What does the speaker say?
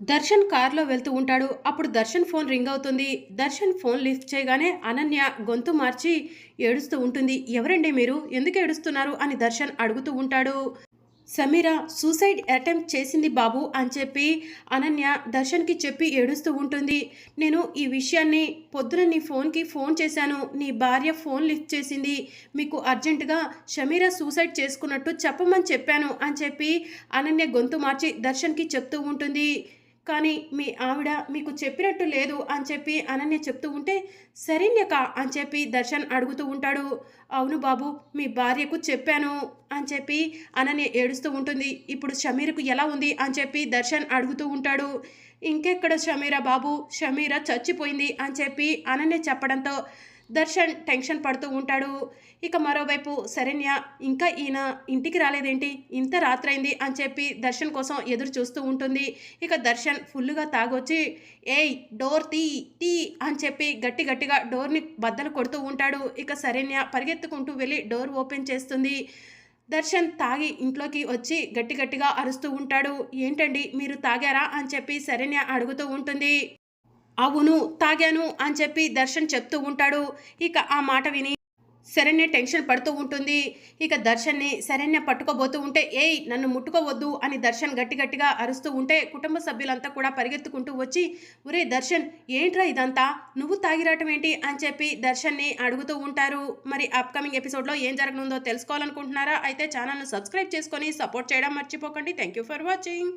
దర్శన్ కారులో వెళ్తూ ఉంటాడు. అప్పుడు దర్శన్ ఫోన్ రింగ్ అవుతుంది. దర్శన్ ఫోన్ లిఫ్ట్ చేయగానే అనన్య గొంతు మార్చి ఏడుస్తూ ఉంటుంది. ఎవరండి మీరు? ఎందుకు ఏడుస్తున్నారు? అని దర్శన్ అడుగుతూ ఉంటాడు. సమీర సూసైడ్ అటెంప్ట్ చేసింది బాబు అని చెప్పి అనన్య దర్శన్కి చెప్పి ఏడుస్తూ ఉంటుంది. నేను ఈ విషయాన్ని పొద్దున నీ ఫోన్కి ఫోన్ చేశాను. నీ భార్య ఫోన్ లిఫ్ట్ చేసింది. మీకు అర్జెంటుగా షమీర సూసైడ్ చేసుకున్నట్టు చెప్పమని చెప్పాను అని చెప్పి అనన్య గొంతు మార్చి దర్శన్కి చెప్తూ ఉంటుంది. కానీ మీ ఆవిడ మీకు చెప్పినట్టు లేదు అని చెప్పి అనన్య చెప్తూ ఉంటే సరేన్యక అని చెప్పి దర్శన్ అడుగుతూ ఉంటాడు. అవును బాబు మీ భార్యకు చెప్పాను అని చెప్పి అనన్య ఏడుస్తూ ఉంటుంది. ఇప్పుడు షమీర్కు ఎలా ఉంది? అని చెప్పి దర్శన్ అడుగుతూ ఉంటాడు. ఇంకెక్కడ షమీరా బాబు? షమీరా చచ్చిపోయింది అని చెప్పి అనన్య చెప్పడంతో దర్శన్ టెన్షన్ పడుతూ ఉంటాడు. ఇక మరోవైపు శరణ్య ఇంకా ఈయన ఇంటికి రాలేదేంటి? ఇంత రాత్రైంది అని చెప్పి దర్శన్ కోసం ఎదురు చూస్తూ ఉంటుంది. ఇక దర్శన్ ఫుల్లుగా తాగొచ్చి ఏయ్ డోర్ తీ తీ అని చెప్పి గట్టి గట్టిగా డోర్ని బద్దలు కొడుతూ ఉంటాడు. ఇక శరణ్య పరిగెత్తుకుంటూ వెళ్ళి డోర్ ఓపెన్ చేస్తుంది. దర్శన్ తాగి ఇంట్లోకి వచ్చి గట్టి గట్టిగా అరుస్తూ ఉంటాడు. ఏంటండి మీరు తాగారా? అని చెప్పి శరణ్య అడుగుతూ ఉంటుంది. అవును తాగాను అని చెప్పి దర్శన్ చెప్తూ ఉంటాడు. ఇక ఆ మాట విని శరణ్య టెన్షన్ పడుతూ ఉంటుంది. ఇక దర్శన్ని శరణ్య పట్టుకోబోతూ ఉంటే ఏయ్ నన్ను ముట్టుకోవద్దు అని దర్శన్ గట్టి గట్టిగా అరుస్తూ ఉంటే కుటుంబ సభ్యులంతా కూడా పరిగెత్తుకుంటూ వచ్చి ఒరే దర్శన్ ఏంట్రా ఇదంతా? నువ్వు తాగిరాటం ఏంటి? అని చెప్పి దర్శన్ని అడుగుతూ ఉంటారు. మరి అప్కమింగ్ ఎపిసోడ్లో ఏం జరగనుందో తెలుసుకోవాలనుకుంటున్నారా? అయితే ఛానల్ను సబ్స్క్రైబ్ చేసుకొని సపోర్ట్ చేయడం మర్చిపోకండి. Thank you for watching.